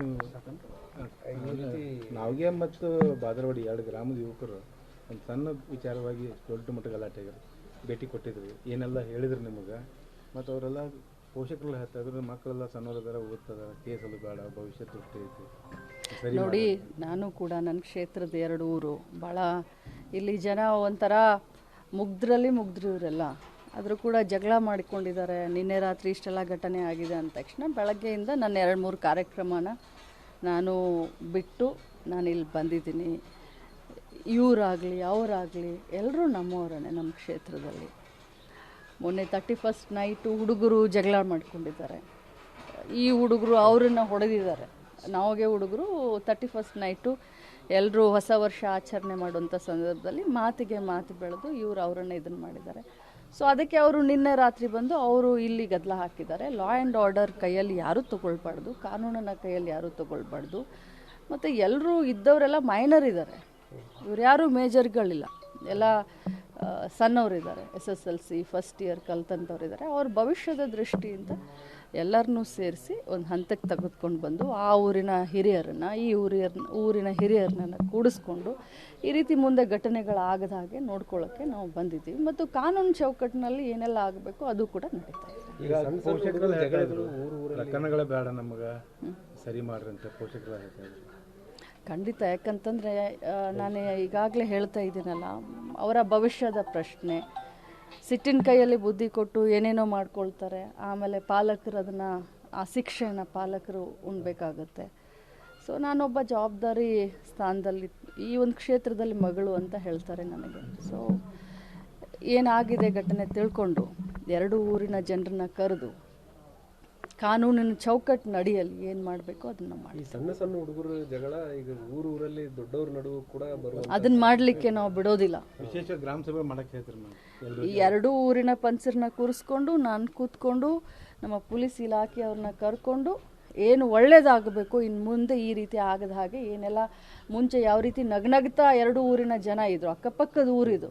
ನೀವು ನಾವ್ಗೆ ಮತ್ತು ಬಾದರವಾಡಿ ಎರಡು ಗ್ರಾಮದ ಯುವಕರು ಒಂದು ಸಣ್ಣ ವಿಚಾರವಾಗಿ ದೊಡ್ಡ ಮಟ್ಟ ಗಲಾಟೆ. ಭೇಟಿ ಕೊಟ್ಟಿದ್ರು ಏನೆಲ್ಲ ಹೇಳಿದ್ರು ನಿಮಗೆ? ಮತ್ತು ಅವರೆಲ್ಲ ಪೋಷಕರು ಹೇಳ್ತಾ ಇದ್ರು ಮಕ್ಕಳೆಲ್ಲ ಸಣ್ಣವರದಾರ ಓದ್ತದ ಕೇಸಲು ಬೇಡ ಭವಿಷ್ಯ ದೃಷ್ಟಿ ಐತಿ. ಸರಿ ನೋಡಿ ನಾನು ಕೂಡ ನನ್ನ ಕ್ಷೇತ್ರದ ಎರಡು ಊರು. ಭಾಳ ಇಲ್ಲಿ ಜನ ಒಂಥರ ಮುಗ್ದ್ರಲ್ಲಿ ಮುಗ್ಧರು ಇವರೆಲ್ಲ ಆದರೂ ಕೂಡ ಜಗಳ ಮಾಡಿಕೊಂಡಿದ್ದಾರೆ. ನಿನ್ನೆ ರಾತ್ರಿ ಇಷ್ಟೆಲ್ಲ ಘಟನೆ ಆಗಿದೆ ಅಂದ ತಕ್ಷಣ ಬೆಳಗ್ಗೆಯಿಂದ ನನ್ನ ಎರಡು ಮೂರು ಕಾರ್ಯಕ್ರಮನ ನಾನು ಬಿಟ್ಟು ನಾನು ಇಲ್ಲಿ ಬಂದಿದ್ದೀನಿ. ಇವರಾಗಲಿ, ಅವರಾಗಲಿ ಎಲ್ಲರೂ ನಮ್ಮವರೇ ನಮ್ಮ ಕ್ಷೇತ್ರದಲ್ಲಿ. ಮೊನ್ನೆ ತರ್ಟಿ ಫಸ್ಟ್ ನೈಟು ಹುಡುಗರು ಜಗಳ ಮಾಡ್ಕೊಂಡಿದ್ದಾರೆ. ಈ ಹುಡುಗರು ಅವರನ್ನು ಹೊಡೆದಿದ್ದಾರೆ. ನಾವಾಗೆ ಹುಡುಗರು ತರ್ಟಿ ಫಸ್ಟ್ ನೈಟು ಎಲ್ಲರೂ ಹೊಸ ವರ್ಷ ಆಚರಣೆ ಮಾಡುವಂಥ ಸಂದರ್ಭದಲ್ಲಿ ಮಾತಿಗೆ ಮಾತು ಬೆಳೆದು ಇವರು ಅವರನ್ನು ಇದನ್ನು ಮಾಡಿದ್ದಾರೆ. ಸೊ ಅದಕ್ಕೆ ಅವರು ನಿನ್ನೆ ರಾತ್ರಿ ಬಂದು ಅವರು ಇಲ್ಲಿ ಗದ್ದಲ ಹಾಕಿದ್ದಾರೆ. ಲಾ ಆ್ಯಂಡ್ ಆರ್ಡರ್ ಕೈಯಲ್ಲಿ ಯಾರೂ ತಗೊಳ್ಬಾರ್ದು ಕಾನೂನನ್ನು ಕೈಯಲ್ಲಿ ಯಾರೂ ತಗೊಳ್ಬಾರ್ದು. ಮತ್ತು ಎಲ್ಲರೂ ಇದ್ದವರೆಲ್ಲ ಮೈನರ್ ಇದ್ದಾರೆ. ಇವ್ರು ಯಾರೂ ಮೇಜರ್ಗಳಿಲ್ಲ ಎಲ್ಲ ಸಣ್ಣವರಿದ್ದಾರೆ S S L C first year ಕಲ್ತಂಥವ್ರಿದ್ದಾರೆ. ಅವ್ರ ಭವಿಷ್ಯದ ದೃಷ್ಟಿಯಿಂದ ಎಲ್ಲರನ್ನೂ ಸೇರಿಸಿ ಒಂದು ಹಂತಕ್ಕೆ ತೆಗೆದುಕೊಂಡು ಬಂದು ಆ ಊರಿನ ಹಿರಿಯರನ್ನು ಈ ಊರಿಯರ್ನ ಊರಿನ ಹಿರಿಯರನ್ನ ಕೂಡಿಸ್ಕೊಂಡು ಈ ರೀತಿ ಮುಂದೆ ಘಟನೆಗಳಾಗದ ಹಾಗೆ ನೋಡ್ಕೊಳ್ಳೋಕ್ಕೆ ನಾವು ಬಂದಿದ್ದೀವಿ. ಮತ್ತು ಕಾನೂನು ಚೌಕಟ್ಟಿನಲ್ಲಿ ಏನೆಲ್ಲ ಆಗಬೇಕು ಅದು ಕೂಡ ನಡೀತಾ ಇದೆ. ಪೋಷಕರು ಬೇಡ ನಮಗೆ. ಸರಿ ಮಾಡ್ರಿ ಅಂತ ಪೋಷಕರು ಖಂಡಿತ. ಯಾಕಂತಂದರೆ ನಾನು ಈಗಾಗಲೇ ಹೇಳ್ತಾ ಇದ್ದೀನಲ್ಲ, ಅವರ ಭವಿಷ್ಯದ ಪ್ರಶ್ನೆ. ಸಿಟ್ಟಿನ ಕೈಯಲ್ಲಿ ಬುದ್ಧಿ ಕೊಟ್ಟು ಏನೇನೋ ಮಾಡ್ಕೊಳ್ತಾರೆ, ಆಮೇಲೆ ಪಾಲಕರು ಅದನ್ನು, ಆ ಶಿಕ್ಷೆಯನ್ನು ಪಾಲಕರು ಉಣ್ಬೇಕಾಗುತ್ತೆ. ಸೊ ನಾನೊಬ್ಬ ಜವಾಬ್ದಾರಿ ಸ್ಥಾನದಲ್ಲಿ, ಈ ಒಂದು ಕ್ಷೇತ್ರದಲ್ಲಿ ಮಗಳು ಅಂತ ಹೇಳ್ತಾರೆ ನನಗೆ. ಸೊ ಏನಾಗಿದೆ ಘಟನೆ ತಿಳ್ಕೊಂಡು, ಎರಡು ಊರಿನ ಜನರನ್ನ ಕರೆದು ಕಾನೂನಿನ ಚೌಕಟ್ಟು ನಡಿಯಲ್ಲಿ ಏನು ಮಾಡಬೇಕು ಅದನ್ನು ಮಾಡಿ ಈ ಸಣ್ಣ ಸಣ್ಣ ಹುಡುಗರ ಜಗಳ ಈಗ ಊರು ಊರಲ್ಲಿ ದೊಡ್ಡವ್ರ ನಡುವೆ ಕೂಡ ಅದನ್ನ ಮಾಡಲಿಕ್ಕೆ ನಾವು ಬಿಡೋದಿಲ್ಲ. ವಿಶೇಷ ಗ್ರಾಮ ಸಭೆ ಮಾಡಕ್ಕೆ ಹೇಳ್ತಾರೆ ಮ್ಯಾಮ್ ಈ ಎರಡೂ ಊರಿನ ಪಂಚರನ್ನ ಕೂರಿಸ್ಕೊಂಡು ನಾನು ಕೂತ್ಕೊಂಡು ನಮ್ಮ ಪೊಲೀಸ್ ಇಲಾಖೆ ಅವ್ರನ್ನ ಕರ್ಕೊಂಡು ಏನು ಒಳ್ಳೇದಾಗಬೇಕು ಇನ್ನು ಮುಂದೆ ಈ ರೀತಿ ಆಗದ ಹಾಗೆ ಏನೆಲ್ಲ ಮುಂಚೆ ಯಾವ ರೀತಿ ನಗ್ನಗ್ತಾ ಎರಡು ಊರಿನ ಜನ ಇದ್ರು ಅಕ್ಕಪಕ್ಕದ ಊರಿದು.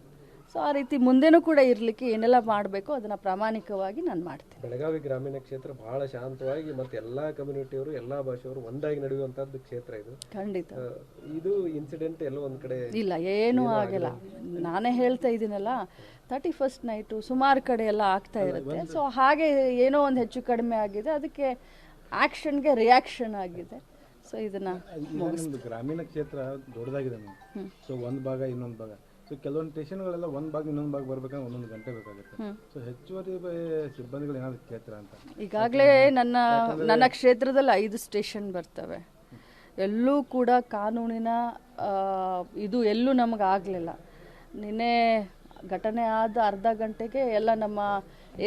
ಸೊ ಆ ರೀತಿ ಮುಂದೆನೂ ಕೂಡ ಇರಲಿಕ್ಕೆ ಏನೆಲ್ಲ ಮಾಡಬೇಕು ಅದನ್ನು ಪ್ರಾಮಾಣಿಕವಾಗಿ ನಾನು ಮಾಡ್ತೀನಿ. ಬೆಳಗಾವಿ ಗ್ರಾಮೀಣ ಕ್ಷೇತ್ರ ಬಹಳ ಶಾಂತವಾಗಿ ಮತ್ತೆ ಎಲ್ಲ ಕಮ್ಯುನಿಟಿಯವರು ಎಲ್ಲ ಭಾಷೆಯವರು ಒಂದಾಗಿ ನಡೆಯುವಂಥದ್ದು ಕ್ಷೇತ್ರ ಇದು. ಖಂಡಿತ. ಇದು ಇನ್ಸಿಡೆಂಟ್ ಎಲ್ಲೋ ಒಂದು ಕಡೆ ಇಲ್ಲ ಏನೂ ಆಗಿಲ್ಲ. ನಾನೇ ಹೇಳ್ತಾ ಇದ್ದೀನಲ್ಲ ತರ್ಟಿ ಫಸ್ಟ್ ನೈಟು ಸುಮಾರು ಕಡೆ ಎಲ್ಲ ಆಗ್ತಾ ಇರುತ್ತೆ. ಸೊ ಹಾಗೆ ಏನೋ ಒಂದು ಹೆಚ್ಚು ಕಡಿಮೆ ಆಗಿದೆ. ಅದಕ್ಕೆ ಆ್ಯಕ್ಷನ್ಗೆ ರಿಯಾಕ್ಷನ್ ಆಗಿದೆ. ಸೊ ಇದನ್ನು ಗ್ರಾಮೀಣ ಕ್ಷೇತ್ರ ದೊಡ್ಡದಾಗಿದೆ ಸೊ ಒಂದು ಭಾಗ ಇನ್ನೊಂದು ಭಾಗ. ಸೊ ಕೆಲವೊಂದು ಸ್ಟೇಷನ್ಗಳೆಲ್ಲ ಒಂದು ಭಾಗ ಇನ್ನೊಂದು ಭಾಗ ಬರ್ಬೇಕಂದ್ರೆ ಒಂದೊಂದು ಗಂಟೆ ಬೇಕಾಗುತ್ತೆ. ಸೊ ಹೆಚ್ಚುವರಿ ಸಿಬ್ಬಂದಿಗಳು ಏನಾದ್ರು ಕೇಳ್ತಾರ ಅಂತ? ಈಗಾಗಲೇ ನನ್ನ ನನ್ನ ಕ್ಷೇತ್ರದಲ್ಲಿ ಐದು ಸ್ಟೇಷನ್ ಬರ್ತವೆ. ಎಲ್ಲೂ ಕೂಡ ಕಾನೂನಿನ ಇದು ಎಲ್ಲೂ ನಮಗೆ ಆಗಲಿಲ್ಲ. ನಿನ್ನೆ ಘಟನೆ ಆದ ಅರ್ಧ ಗಂಟೆಗೆ ಎಲ್ಲ ನಮ್ಮ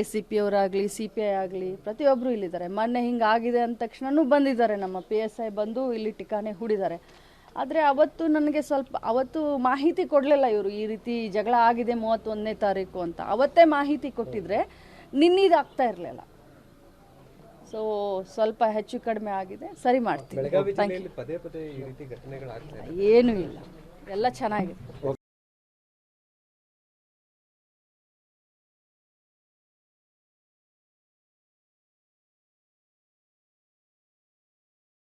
ಎ ಸಿ ಪಿ ಅವರಾಗಲಿ ಸಿ ಪಿ ಐ ಆಗಲಿ ಪ್ರತಿಯೊಬ್ಬರು ಇಲ್ಲಿದ್ದಾರೆ. ಮೊನ್ನೆ ಹಿಂಗಾಗಿದೆ ಅಂದ ತಕ್ಷಣನೂ ಬಂದಿದ್ದಾರೆ ನಮ್ಮ ಪಿ ಎಸ್ ಐ ಬಂದು ಇಲ್ಲಿ ಟಿಕಾಣೆ ಹೂಡಿದ್ದಾರೆ. ಆದರೆ ಅವತ್ತು ನನಗೆ ಸ್ವಲ್ಪ ಅವತ್ತು ಮಾಹಿತಿ ಕೊಡಲಿಲ್ಲ ಇವರು ಈ ರೀತಿ ಜಗಳ ಆಗಿದೆ ಮೂವತ್ತೊಂದನೇ ತಾರೀಕು ಅಂತ. ಅವತ್ತೇ ಮಾಹಿತಿ ಕೊಟ್ಟಿದ್ರೆ ನಿನ್ನಿದು ಆಗ್ತಾ ಇರಲಿಲ್ಲ. ಸೊ ಸ್ವಲ್ಪ ಹೆಚ್ಚು ಕಡಿಮೆ ಆಗಿದೆ ಸರಿ ಮಾಡ್ತೀನಿ ಏನೂ ಇಲ್ಲ. ಎಲ್ಲ ಚೆನ್ನಾಗಿದೆ.